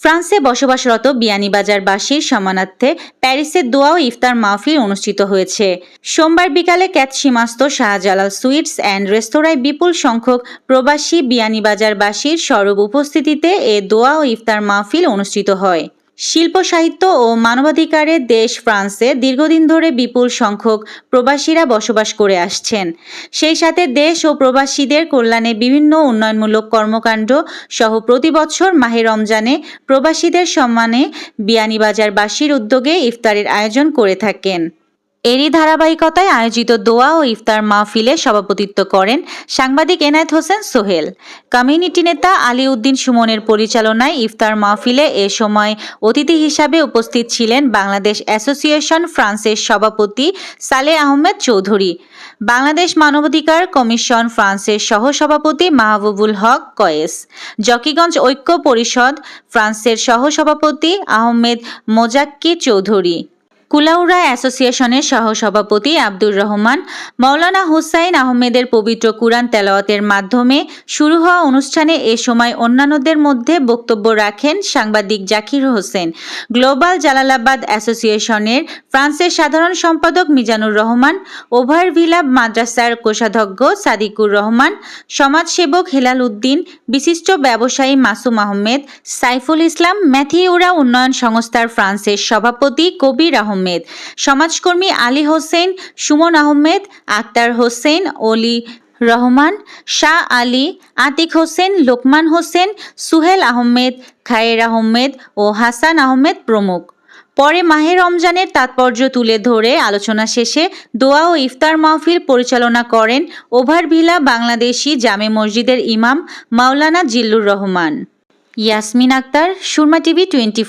ফ্রান্সে বসবাসরত বিয়ানীবাজারবাসীর সম্মানার্থে প্যারিসে দোয়া ও ইফতার মাহফিল অনুষ্ঠিত হয়েছে। সোমবার বিকালে ক্যাথ সীমাস্ত শাহজালাল সুইটস অ্যান্ড রেস্তোরাঁয় বিপুল সংখ্যক প্রবাসী বিয়ানীবাজারবাসীর সরব উপস্থিতিতে এ দোয়া ও ইফতার মাহফিল অনুষ্ঠিত হয়। শিল্প সাহিত্য ও মানবাধিকারের দেশ ফ্রান্সে দীর্ঘদিন ধরে বিপুল সংখ্যক প্রবাসীরা বসবাস করে আসছেন। সেই সাথে দেশ ও প্রবাসীদের কল্যাণে বিভিন্ন উন্নয়নমূলক কর্মকাণ্ড সহ প্রতি বছর মাহে রমজানে প্রবাসীদের সম্মানে বিয়ানীবাজারবাসীর উদ্যোগে ইফতারের আয়োজন করে থাকেন। এরই ধারাবাহিকতায় আয়োজিত দোয়া ও ইফতার মাহফিলে সভাপতিত্ব করেন সাংবাদিক এনায়েত হোসেন সোহেল। কমিউনিটি নেতা আলী উদ্দিন সুমনের পরিচালনায় ইফতার মাহফিলে এ সময় অতিথি হিসাবে উপস্থিত ছিলেন বাংলাদেশ অ্যাসোসিয়েশন ফ্রান্সের সভাপতি সালে আহমেদ চৌধুরী, বাংলাদেশ মানবাধিকার কমিশন ফ্রান্সের সহসভাপতি মাহবুবুল হক কয়েস, জকিগঞ্জ ঐক্য পরিষদ ফ্রান্সের সহসভাপতি আহমেদ মোজাক্কি চৌধুরী। কুলাউড়া অ্যাসোসিয়েশনের সহসভাপতি আব্দুর রহমান মৌলানা হুসাইন আহমেদের পবিত্র কুরআন তেলাওয়াতের মাধ্যমে শুরু হওয়া অনুষ্ঠানে এ সময় অন্যান্যদের মধ্যে বক্তব্য রাখেন সাংবাদিক জাকির হোসেন। গ্লোবাল জালালাবাদ অ্যাসোসিয়েশনের ফ্রান্সের সাধারণ সম্পাদক মিজানুর রহমান, ওভারভিলা মাদ্রাসার কোষাধ্যক্ষ সাদিকুর রহমান, সমাজসেবক হেলাল উদ্দিন, বিশিষ্ট ব্যবসায়ী মাসুম আহমেদ, সাইফুল ইসলাম, ম্যাথিউরা উন্নয়ন সংস্থার ফ্রান্সের সভাপতি কবির আহমেদ সমাজকর্মী আলী হোসেন, সুমন আহমেদ, আক্তার হোসেন, অলি রহমান, শাহ আলী, আতিক হোসেন, লোকমান হোসেন, সুহেল আহমেদ, খায়ের আহমেদ ও হাসান আহমেদ প্রমুখ। পরে মাহে রমজানের তাৎপর্য তুলে ধরে আলোচনা শেষে দোয়া ও ইফতার মাহফিল পরিচালনা করেন ওভারভিলা বাংলাদেশি জামে মসজিদের ইমাম Maulana Zillur Rahman. Yasmin Akter, Surma TV twenty